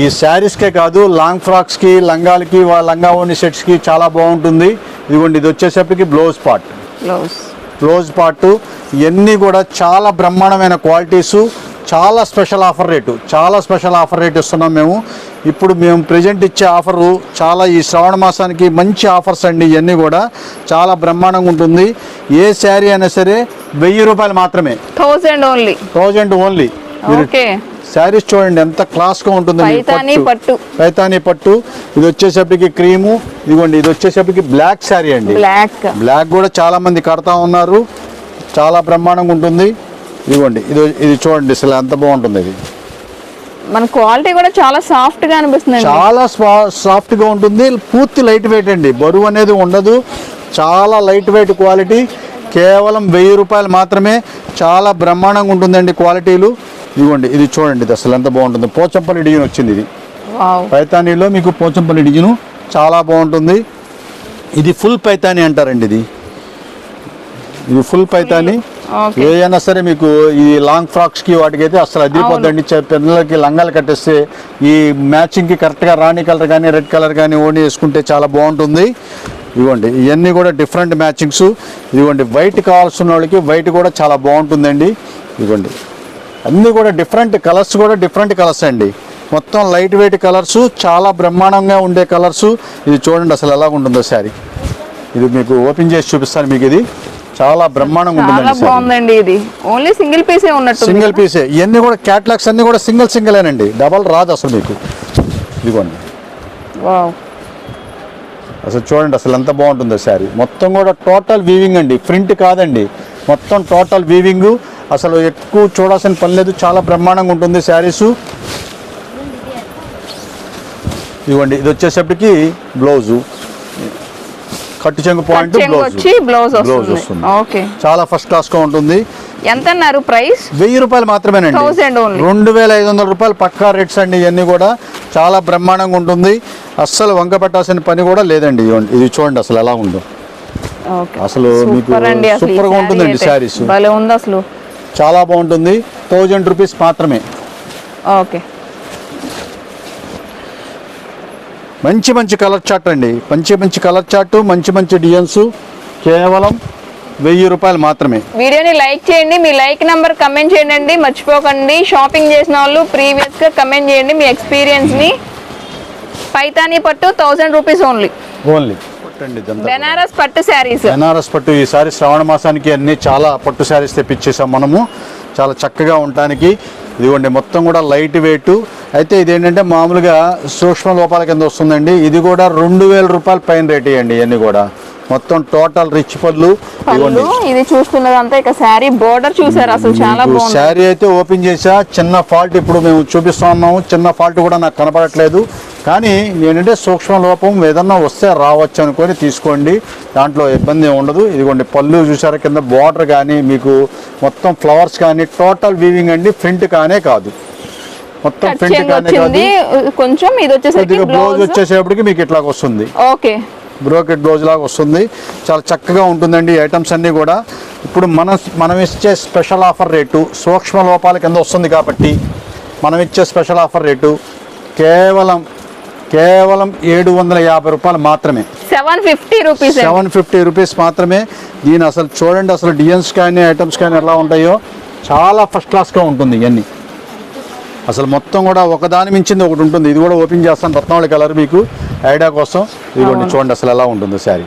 ఈ శారీస్కే కాదు లాంగ్ ఫ్రాక్స్కి లంగాలకి లంగా ఓని సెట్స్కి చాలా బాగుంటుంది. ఇదిగోండి ఇది వచ్చేసరికి blouse part. Blouse. Close part. ఇవన్నీ కూడా చాలా బ్రహ్మాండమైన క్వాలిటీసు. చాలా స్పెషల్ ఆఫర్ రేటు. చాలా స్పెషల్ ఆఫర్ రేట్ ఇస్తున్నాం మేము. ఇప్పుడు మేము ప్రజెంట్ ఇచ్చే ఆఫరు చాలా ఈ శ్రావణ మాసానికి మంచి ఆఫర్స్ అండి ఇవన్నీ కూడా. చాలా బ్రహ్మాండంగా ఉంటుంది. ఏ శారీ అయినా సరే వెయ్యి రూపాయలు మాత్రమే. Thousand only. Thousand only. Saris చూడండి ఎంత క్లాస్గా ఉంటుంది మీకు పైతాని పట్టు. పైతాని పట్టు. ఇది వచ్చేసప్పటికి క్రీము. ఇదిగోండి ఇది వచ్చేసప్పటికి బ్లాక్ శారీ అండి. బ్లాక్. బ్లాక్ కూడా చాలా మంది కడతా ఉన్నారు. చాలా బ్రహ్మాండంగా ఉంటుంది. ఇదిగోండి ఇది ఇది చూడండి అసలు ఎంత బాగుంటుంది ఇది. మన క్వాలిటీ కూడా చాలా సాఫ్ట్గా అనిపిస్తుంది చాలా స్వా- సాఫ్ట్గా ఉంటుంది. పూర్తి లైట్ వెయిట్ అండి. బరువు అనేది ఉండదు. చాలా లైట్ వెయిట్ క్వాలిటీ. కేవలం వెయ్యి రూపాయలు మాత్రమే. చాలా బ్రహ్మాండంగా ఉంటుందండి క్వాలిటీలు. ఇదిగోండి ఇది చూడండి ఇది అసలు ఎంత బాగుంటుంది. పోచంపల్లి డిజైన్ వచ్చింది ఇది. పైతానీలో మీకు పోచంపల్లి డిజైను చాలా బాగుంటుంది. ఇది ఫుల్ పైతాని అంటారండి ఇది. ఇది ఫుల్ పైతాని. ఏదైనా సరే మీకు ఈ లాంగ్ ఫ్రాక్స్కి వాటికైతే అసలు అదిరిపోద్దండి చ- పిల్లలకి లంగాలు కట్టేస్తే ఈ మ్యాచింగ్కి కరెక్ట్గా రాణి కలర్ కానీ రెడ్ కలర్ కానీ ఓని వేసుకుంటే చాలా బాగుంటుంది. ఇదిగోండి ఇవన్నీ కూడా డిఫరెంట్ మ్యాచింగ్స్. ఇదిగోండి వైట్ కావాల్సిన వాళ్ళకి వైట్ కూడా చాలా బాగుంటుందండి. ఇదిగోండి. అన్నీ కూడా డిఫరెంట్ కలర్స్ కూడా డిఫరెంట్ కలర్స్ అండి. మొత్తం లైట్ వెయిట్ కలర్స్ చాలా బ్రహ్మాండంగా ఉండే కలర్స్ ఇది చూడండి అసలు ఎలా ఉంటుందో శారీ. ఇది మీకు ఓపెన్ చేసి చూపిస్తాను మీకు ఇది. చాలా బ్రహ్మాండంగా ఉంటుందండి బాగుందండి ఇది. ఓన్లీ సింగిల్ పీసే ఉన్నట్టు సింగిల్ పీసే ఇవన్నీ కూడా క్యాట్లాగ్స్ అన్నీ కూడా సింగిల్ సింగిలేనండి డబల్ రాదు అసలు మీకు. ఇదిగోండి. వావ్ అసలు చూడండి అసలు ఎంత బాగుంటుందో శారీ. మొత్తం కూడా టోటల్ వీవింగ్ అండి. ప్రింట్ కాదండి. మొత్తం టోటల్ వీవింగ్ అసలు ఎక్కువ చూడాల్సిన పని లేదు. చాలా బ్రహ్మాండంగా ఉంటుంది శారీసు. ఇవ్వండి ఇది వచ్చేసప్పటికి బ్లౌజు. కట్టు చెంగు పాయింట్ బ్లౌజ్. వచ్చి బ్లౌజ్ బ్లౌజ్ వస్తుంది. వస్తుంది. ఓకే. చాలా ఫస్ట్ క్లాస్గా ఉంటుంది. ఎంత అన్నారు ప్రైస్? వెయ్యి రూపాయలు మాత్రమేనండి. 1000 only. రెండు వేల ఐదు వందల రూపాయలు పక్కా రేట్స్ అండి ఇవన్నీ కూడా. చాలా బ్రహ్మాండంగా ఉంటుంది. అస్సలు వంక పెట్టాల్సిన పని కూడా లేదండి. ఇది చూడండి అసలు ఎలా ఉందో. అసలు మీకు సూపర్ saree ఉంటుందండి. శారీస్. భలే ఉంది అసలు. చాలా బాగుంటుంది. థౌజండ్ రూపీస్ మాత్రమే. ఓకే. మంచి మంచి కలర్ చార్ట్ అండి. మంచి మంచి కలర్ చార్ట్ మంచి మంచి డిజైన్స్ కేవలం వెయ్యి రూపాయలు మాత్రమే. వీడియోని లైక్ చేయండి. మీ లైక్ నెంబర్ కమెంట్ చేయండి మర్చిపోకండి. షాపింగ్ చేసిన వాళ్ళు ప్రీవియస్గా కమెంట్ చేయండి. మీ ఎక్స్పీరియన్స్ని పైతానీ పట్టు thousand rupees only. Only. Banaras పట్టు శారీస్. బెనారస్ పట్టు ఈసారి శ్రావణ మాసానికి అన్ని చాలా పట్టు శారీస్ తెప్పించేసాం మనము. చాలా చక్కగా ఉండటానికి. ఇదిగోండి మొత్తం కూడా లైట్ వెయిట్. అయితే ఇదేంటంటే మామూలుగా సూక్ష్మ లోపాల కింద వస్తుందండి. ఇది కూడా రెండు వేల రూపాయల పైన రేట్ ఇవ్వండి ఇవన్నీ కూడా. మొత్తం టోటల్ రిచ్ పళ్ళు. ఇది చూస్తున్నదంతా ఇక శారీ బోర్డర్ చూసారు అసలు చాలా శారీ అయితే ఓపెన్ చేసా. చిన్న ఫాల్ట్ ఇప్పుడు మేము చూపిస్తా ఉన్నాము. చిన్న ఫాల్ట్ కూడా నాకు కనపడట్లేదు. కానీ ఏంటంటే సూక్ష్మ లోపం ఏదన్నా వస్తే రావచ్చు అనుకొని తీసుకోండి. దాంట్లో ఇబ్బంది ఉండదు. ఇదిగోండి పళ్ళు చూసారా కింద బార్డర్ కానీ మీకు మొత్తం ఫ్లవర్స్ కానీ టోటల్ వీవింగ్ అండి. ఫ్రంట్ కానే కాదు. మొత్తం ఫ్రంట్ కానే కాదు. కొంచెం ఇది వచ్చేసరికి బ్లౌజ్ వచ్చేసేపటికి మీకు ఇట్లాగ వస్తుంది. ఓకే. బ్రోకెట్ బ్లౌజ్ లాగా వస్తుంది. చాలా చక్కగా ఉంటుందండి ఐటమ్స్ అన్నీ కూడా. ఇప్పుడు మనం మనం ఇచ్చే స్పెషల్ ఆఫర్ రేటు సూక్ష్మ లోపాల కింద వస్తుంది కాబట్టి మనం ఇచ్చే స్పెషల్ ఆఫర్ రేటు కేవలం కేవలం ఏడు వందల యాభై రూపాయలు మాత్రమే. Seven fifty rupees seven fifty rupees మాత్రమే. దీని అసలు చూడండి అసలు డిజైన్స్ కానీ ఐటమ్స్ కానీ ఎలా ఉంటాయో చాలా ఫస్ట్ క్లాస్గా ఉంటుంది ఇవన్నీ. అసలు మొత్తం కూడా ఒకదాని మించింది ఒకటి ఉంటుంది. ఇది కూడా ఓపెన్ చేస్తాను రత్నావళి కలర్ మీకు ఐడియా కోసం. ఇదిగోండి చూడండి అసలు ఎలా ఉంటుంది శారీ.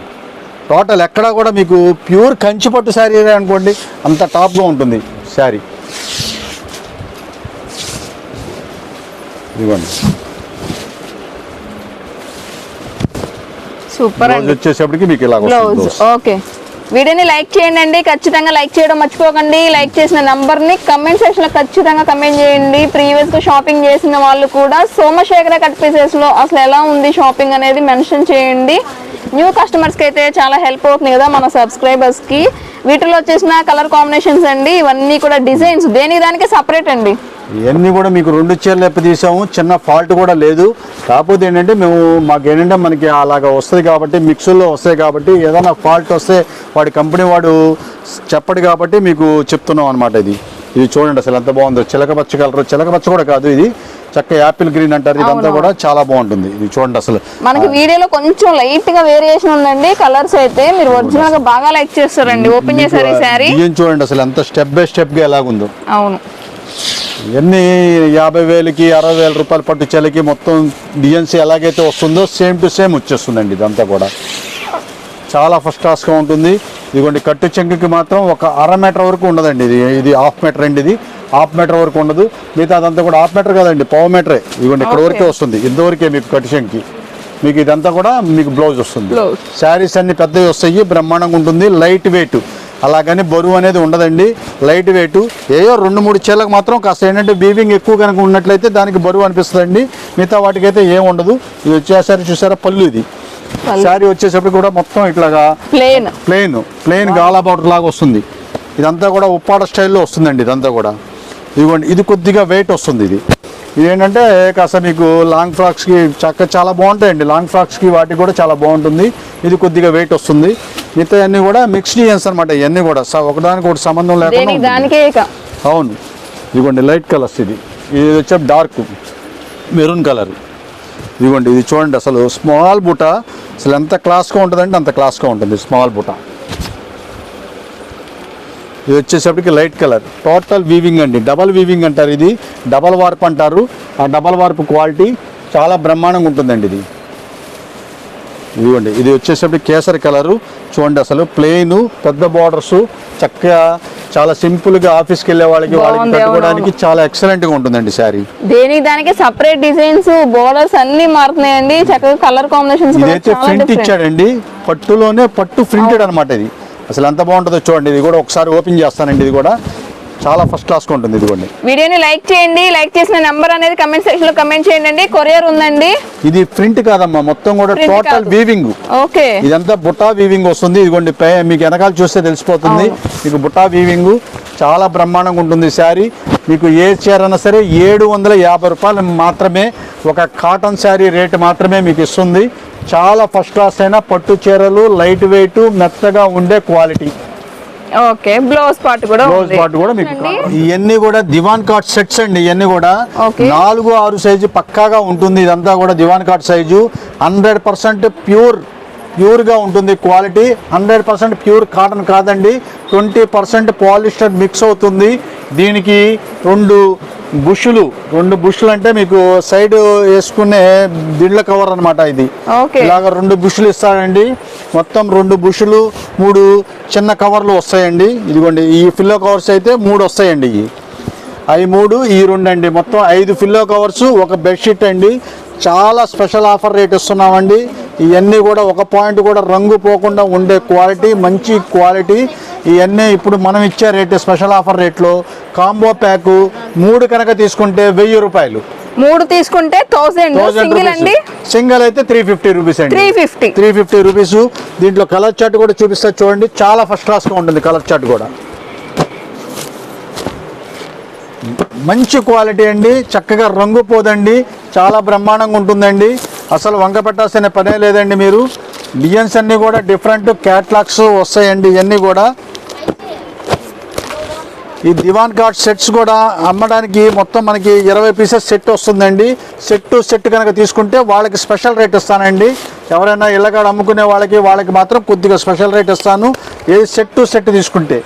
టోటల్ ఎక్కడా కూడా మీకు ప్యూర్ కంచి పట్టు శారీ అనుకోండి అంత టాప్గా ఉంటుంది శారీ. ఇదిగోండి. సూపర్ అండి. వచ్చేసేపటికి మీకు ఇలా బ్లౌజ్ వస్తుంది ఓకే. వీడియోని లైక్ చేయండి అండి ఖచ్చితంగా లైక్ చేయడం మర్చిపోకండి. లైక్ చేసిన నంబర్ని కమెంట్ సెక్షన్లో ఖచ్చితంగా కమెంట్ చేయండి. ప్రీవియస్గా షాపింగ్ చేసిన వాళ్ళు కూడా సోమశేఖర కట్ పీసెస్లో అసలు ఎలా ఉంది షాపింగ్ అనేది మెన్షన్ చేయండి. న్యూ కస్టమర్స్కి అయితే చాలా హెల్ప్ అవుతుంది కదా మన సబ్స్క్రైబర్స్కి వీటిలో వచ్చేసిన కలర్ కాంబినేషన్స్ అండి ఇవన్నీ కూడా డిజైన్స్. దేనికి దానికి సపరేట్ అండి? ఇవన్నీ కూడా మీకు రెండు చీరలు ఎప్ప తీసాము చిన్న ఫాల్ట్ కూడా లేదు. కాకపోతే ఏంటంటే మేము మాకు ఏంటంటే మనకి అలాగా వస్తుంది కాబట్టి మిక్సుల్లో వస్తాయి కాబట్టి ఏదైనా ఫాల్ట్ వస్తే వాడి కంపెనీ వాడు చెప్పడు కాబట్టి మీకు చెప్తున్నాం అనమాట ఇది. ఇది చూడండి అసలు ఎంత బాగుందో. చిలక పచ్చ కలర్ చిలక పచ్చ కూడా కాదు ఇది. చక్క యాపిల్ గ్రీన్ అంటారు. ఇదంతా కూడా చాలా బాగుంటుంది. ఇది చూడండి అసలు. మనకి వీడియోలో కొంచెం లైట్గా వేరియేషన్ ఉందండి. కలర్స్ అయితే మీరు ఒరిజినల్గా బాగా లైక్ చేస్తారండి. ఓపెన్ చేశారు ఈ ఏం చూడండి అసలు ఎంత స్టెప్ బై స్టెప్గా ఎలాగుందో. అవును. ఇవన్నీ యాభై వేలకి అరవై వేల రూపాయల పట్టు చలికి మొత్తం డిఎన్సీ ఎలాగైతే వస్తుందో సేమ్ టు సేమ్ వచ్చేస్తుందండి ఇదంతా కూడా. చాలా ఫస్ట్ క్లాస్గా ఉంటుంది. ఇదిగోండి కట్టు చెంగుకి మాత్రం ఒక అర మీటర్ వరకు ఉండదండి ఇది. ఇది హాఫ్ మీటర్ అండి ఇది. హాఫ్ మీటర్ వరకు ఉండదు. మిగతా అదంతా కూడా హాఫ్ మీటర్ కాదండి పావు మీటరే. ఇదిగోండి ఇక్కడ వరకే. వస్తుంది. ఇంతవరకే మీకు కట్టు చెంగుకి మీకు ఇదంతా కూడా మీకు బ్లౌజ్ వస్తుంది. శారీస్ అన్ని పెద్దవి వస్తాయి బ్రహ్మాండంగా ఉంటుంది. Light weight. అలాగని బరువు అనేది ఉండదండి. లైట్ వెయిట్ ఏయో రెండు మూడు చీరలకు మాత్రం కాస్త ఏంటంటే బీవింగ్ ఎక్కువ కనుక ఉన్నట్లయితే దానికి బరువు అనిపిస్తుందండి. మిగతా వాటికైతే ఏం ఉండదు. ఇది వచ్చేసరి చూసారా పళ్ళు ఇది. శారీ వచ్చేసరికి కూడా మొత్తం ఇట్లాగా ప్లేన్ ప్లెయిన్ ప్లెయిన్ గాలా బార్డర్ లాగా వస్తుంది. ఇదంతా కూడా ఉప్పాడ స్టైల్లో వస్తుందండి ఇదంతా కూడా. ఇదిగోండి ఇది కొద్దిగా వెయిట్ వస్తుంది ఇది. ఇది ఏంటంటే కాస్త మీకు లాంగ్ ఫ్రాక్స్కి చక్క చాలా బాగుంటాయండి. లాంగ్ ఫ్రాక్స్కి వాటికి కూడా చాలా బాగుంటుంది. ఇది కొద్దిగా వెయిట్ వస్తుంది. మిగతా అన్నీ కూడా మిక్స్డ్ ఇయన్స్ అనమాట ఇవన్నీ కూడా స- ఒకదానికి ఒకటి సంబంధం లేకుండా అవును. ఇదిగోండి లైట్ కలర్స్ ఇది. ఇది వచ్చే డార్క్ మెరూన్ కలర్ ఇదిగోండి ఇది చూడండి అసలు స్మాల్ బుట్ట అసలు ఎంత క్లాస్గా ఉంటుందంటే అంత క్లాస్గా ఉంటుంది స్మాల్ బుట్ట ఇది వచ్చేసప్పటికి లైట్ కలర్. టోటల్ వీవింగ్ అండి. డబల్ వీవింగ్ అంటారు ఇది. డబల్ వార్ప్ అంటారు. ఆ డబల్ వార్ప్ క్వాలిటీ చాలా బ్రహ్మాండంగా ఉంటుందండి ఇది. ఇదిగోండి. ఇది వచ్చేసరికి కేసరి కలరు. చూడండి అసలు ప్లెయిన్ పెద్ద బార్డర్స్ చక్కగా చాలా సింపుల్గా ఆఫీస్కి వెళ్ళే వాళ్ళకి వాళ్ళకి బాగుంది, కట్టుకోవడానికి చాలా ఎక్సలెంట్గా ఉంటుందండి శారీ దేనికి దానికి సపరేట్ డిజైన్స్ బోర్డర్స్ అన్ని మారుతున్నాయండి. చక్కగా కలర్ కాంబినేషన్స్ కూడా ఇదైతే ప్రింట్. ఇచ్చాడండి. పట్టులోనే పట్టు ప్రింటెడ్ అనమాట ఇది. అసలు ఎంత బాగుంటుందో చూడండి ఇది కూడా ఒకసారి ఓపెన్ చేస్తానండి ఇది కూడా. చాలా ఫస్ట్ క్లాస్గా ఉంటుంది ఇదిగోండి. వీడియోని లైక్ చేయండి లైక్ చేసిన నెంబర్ అనేది కమెంట్ సెక్షన్లో కమెంట్ చేయండి అండి. కొరియర్ ఉందండి. ఇది ప్రింట్ కాదమ్మా మొత్తం కూడా టోటల్. Weaving okay. ఇదంతా బుట్టా వీవింగ్ వస్తుంది ఇదిగోండి మీకు వెనకాల చూస్తే తెలిసిపోతుంది. మీకు బుట్టా వీవింగ్ చాలా బ్రహ్మాండంగా ఉంటుంది శారీ. మీకు ఏ చీర అయినా సరే ఏడు వందల యాభై రూపాయలు మాత్రమే ఒక కాటన్ శారీ రేటు మాత్రమే మీకు ఇస్తుంది. చాలా ఫస్ట్ క్లాస్ అయిన పట్టు చీరలు లైట్ వెయిట్ మెత్తగా ఉండే క్వాలిటీ ఓకే బ్లౌజ్ పార్ట్ కూడా బ్లౌజ్ పార్ట్ కూడా మీకు. ఇవన్నీ కూడా దివాన్ కాట్ సెట్స్ అండి ఇవన్నీ కూడా. నాలుగు ఆరు సైజు పక్కాగా ఉంటుంది ఇదంతా కూడా దివాన్ cot size hundred percent pure ప్యూర్గా ఉంటుంది quality hundred percent pure cotton కాదండి. ట్వంటీ పర్సెంట్ పాలిస్టర్ మిక్స్ అవుతుంది. దీనికి రెండు బుషులు రెండు బుషులు అంటే మీకు సైడ్ వేసుకునే దిండ్ల కవర్ అన్నమాట ఇది. ఇలాగ రెండు బుషులు ఇస్తాడండి మొత్తం రెండు బుషులు మూడు చిన్న కవర్లు వస్తాయండి. ఇదిగోండి ఈ ఫిల్లో కవర్స్ అయితే మూడు వస్తాయండి ఇవి. అవి మూడు ఈ రెండు అండి. మొత్తం ఐదు ఫిల్లో కవర్స్ ఒక బెడ్షీట్ అండి. చాలా స్పెషల్ ఆఫర్ రేట్ ఇస్తున్నామండి. ఇవన్నీ కూడా ఒక పాయింట్ కూడా రంగు పోకుండా ఉండే క్వాలిటీ మంచి క్వాలిటీ. ఇవన్నీ ఇప్పుడు మనం ఇచ్చే రేట్ స్పెషల్ ఆఫర్ రేట్లో. కాంబో ప్యాక్ మూడు కనుక తీసుకుంటే వెయ్యి రూపాయలు. మూడు తీసుకుంటే థౌసండ్ సింగిల్ అండి? సింగిల్ అయితే త్రీ ఫిఫ్టీ రూపీస్ అండి. Three fifty. Three fifty rupees. దీంట్లో కలర్ చార్ట్ కూడా చూపిస్తా చూడండి. చాలా ఫస్ట్ క్లాస్గా ఉంటుంది కలర్ చార్ట్ కూడా. మంచి క్వాలిటీ అండి. చక్కగా రంగు పోదండి. చాలా బ్రహ్మాండంగా ఉంటుందండి. అసలు వంక పెట్టాల్సిన పనే లేదండి మీరు. డిజైన్స్ అన్నీ కూడా డిఫరెంట్ క్యాట్లాగ్స్ వస్తాయండి ఇవన్నీ కూడా. ఈ దివాన్ కార్డ్ సెట్స్ కూడా అమ్మడానికి మొత్తం మనకి ఇరవై పీసెస్ సెట్ వస్తుందండి. సెట్ టు సెట్ కనుక తీసుకుంటే వాళ్ళకి స్పెషల్ రేట్ ఇస్తానండి. ఎవరైనా ఇళ్ళకాడ అమ్ముకునే వాళ్ళకి వాళ్ళకి మాత్రం కొద్దిగా స్పెషల్ రేట్ ఇస్తాను. ఏ సెట్ టు సెట్ తీసుకుంటే.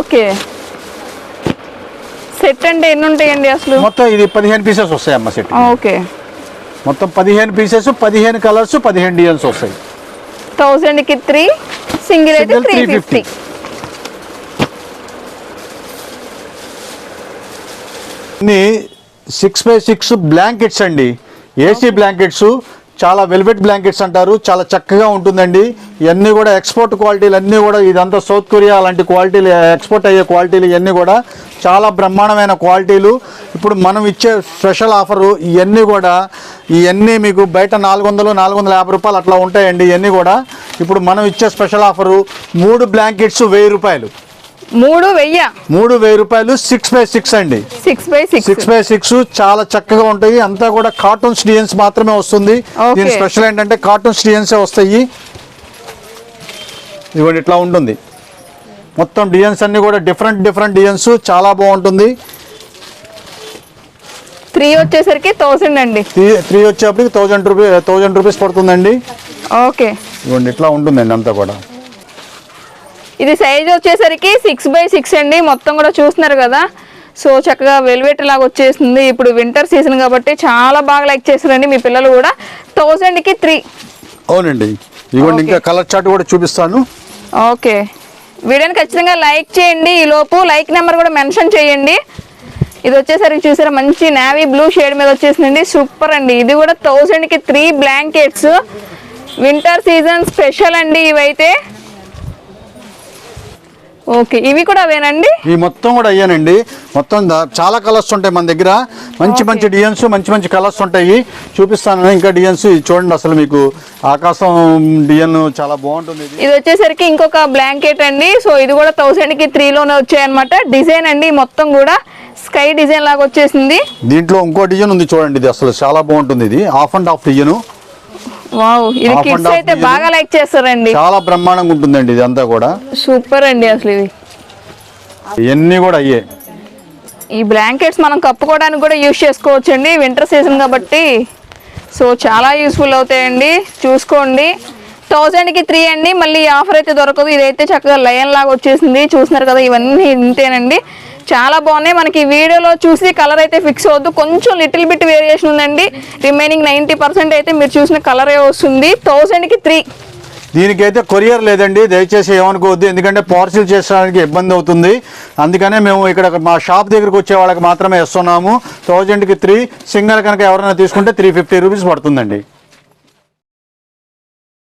ఓకే. సెట్ అంటే ఎన్ని ఉంటాయండి అసలు? మొత్తం ఇది పదిహేను పీసెస్ వస్తాయి అమ్మ సెట్ ఓకే. మొత్తం పదిహేను పీసెస్ పదిహేను కలర్స్ పదిహేను డిజైన్స్ వస్తాయి. థౌసండ్కి త్రీ సింగిల్ అయితే three 350. Fifty six by six blankets అండి. ఏసీ బ్లాంకెట్స్ చాలా వెల్వెట్ బ్లాంకెట్స్ అంటారు చాలా చక్కగా ఉంటుందండి. ఇవన్నీ కూడా ఎక్స్పోర్ట్ క్వాలిటీలు అన్నీ కూడా ఇదంతా సౌత్ కొరియా లాంటి క్వాలిటీలు ఎక్స్పోర్ట్ అయ్యే క్వాలిటీలు ఇవన్నీ కూడా చాలా బ్రహ్మాండమైన క్వాలిటీలు ఇప్పుడు మనం ఇచ్చే స్పెషల్ ఆఫరు ఇవన్నీ కూడా ఇవన్నీ మీకు బయట నాలుగు వందలు నాలుగు వందల యాభై రూపాయలు అట్లా ఉంటాయండి ఇవన్నీ కూడా. ఇప్పుడు మనం ఇచ్చే స్పెషల్ ఆఫరు మూడు బ్లాంకెట్స్ వెయ్యి రూపాయలు. మూడు వెయ్య. మూడు వెయ్యి రూపాయలు సిక్స్ బై సిక్స్ అండి. Six by six six by six చాలా చక్కగా ఉంటాయి. అంతా కూడా కార్టూన్స్ డిజైన్స్ మాత్రమే వస్తుంది. దీని స్పెషల్ ఏంటంటే కార్టూన్స్ డిజైన్స్ వస్తాయి. ఇవ్వండి ఇట్లా ఉంటుంది. మొత్తం డిజైన్స్ అన్ని కూడా డిఫరెంట్ డిఫరెంట్ డిజైన్స్ చాలా బాగుంటుంది. త్రీ వచ్చేసరికి థౌసండ్ అండి. త్రీ వచ్చేప్పటికి థౌజండ్ రూపీ థౌజండ్ రూపీస్ పడుతుందండి. ఓకే ఇవ్వండి ఇట్లా ఉంటుందండి అంతా కూడా. ఇది సైజ్ వచ్చేసరికి సిక్స్ బై సిక్స్ అండి. మొత్తం కూడా చూస్తున్నారు కదా. సో చక్కగా వెల్వెట్ లాగా వచ్చేసింది ఇప్పుడు వింటర్ సీజన్ కాబట్టి చాలా బాగా లైక్ చేస్తారండి మీ పిల్లలు కూడా. థౌసండ్కి త్రీ అవునండి. ఇంకా కలర్ చార్ట్ కూడా చూపిస్తాను. ఓకే వీడియోని ఖచ్చితంగా లైక్ చేయండి. ఈ లోపు లైక్ నెంబర్ కూడా మెన్షన్ చేయండి. ఇది వచ్చేసరికి చూసారా మంచి నావీ బ్లూ షేడ్ మీద వచ్చేసిందండి. సూపర్ అండి. ఇది కూడా థౌజండ్కి three blankets winter season special అండి ఇవైతే. ఓకే ఇవి కూడా అవేనండి? ఈ మొత్తం కూడా అయ్యానండి. మొత్తం చాలా కలర్స్ ఉంటాయి మన దగ్గర. మంచి. మంచి డిజైన్స్ మంచి మంచి కలర్స్ ఉంటాయి. చూపిస్తాను ఇంకా డిజైన్స్ చూడండి అసలు మీకు. ఆకాశం డిజైన్ చాలా బాగుంటుంది ఇది. ఇది వచ్చేసరికి ఇంకొక బ్లాంకెట్ అండి. సో ఇది కూడా థౌసండ్కి త్రీలోనే వచ్చాయన్నమాట. డిజైన్ అండి మొత్తం కూడా స్కై డిజైన్ లాగా వచ్చేసింది. దీంట్లో ఇంకో డిజైన్ ఉంది చూడండి ఇది. అసలు చాలా బాగుంటుంది ఇది. Half and half design. Wow ఇది కిడ్స్ అయితే. బాగా లైక్ చేస్తారండి. చాలా బ్రహ్మాండంగా ఉంటుందండి ఇది అంతా కూడా. సూపర్ అండి అసలు ఇది. ఇవన్నీ కూడా అయ్యే. ఈ బ్లాంకెట్స్ మనం కప్పుకోవడానికి కూడా యూజ్ చేసుకోవచ్చు అండి వింటర్ సీజన్ కాబట్టి. సో చాలా యూస్ఫుల్ అవుతాయండి. చూసుకోండి. థౌజండ్కి త్రీ అండి. మళ్ళీ ఆఫర్ అయితే దొరకదు. ఇదైతే చక్కగా లయన్ లాగా వచ్చేసింది. చూస్తున్నారు కదా ఇవన్నీ ఇంతేనండి. చాలా బాగున్నాయి. మనకి ఈ వీడియోలో చూసి కలర్ అయితే ఫిక్స్ అవద్దు కొంచెం లిటిల్ బిట్ వేరియేషన్ ఉందండి. రిమైనింగ్ నైంటీ పర్సెంట్ అయితే మీరు చూసిన కలరే వస్తుంది. థౌజండ్కి త్రీ దీనికైతే కొరియర్ లేదండి. దయచేసి ఏమనుకోవద్దు. ఎందుకంటే పార్సిల్ చేసడానికి ఇబ్బంది అవుతుంది. అందుకనే మేము ఇక్కడ మా షాప్ దగ్గరికి వచ్చే వాళ్ళకి మాత్రమే ఇస్తున్నాము. థౌజండ్కి త్రీ సింగల్ కనుక ఎవరైనా తీసుకుంటే త్రీ ఫిఫ్టీ రూపీస్ పడుతుందండి.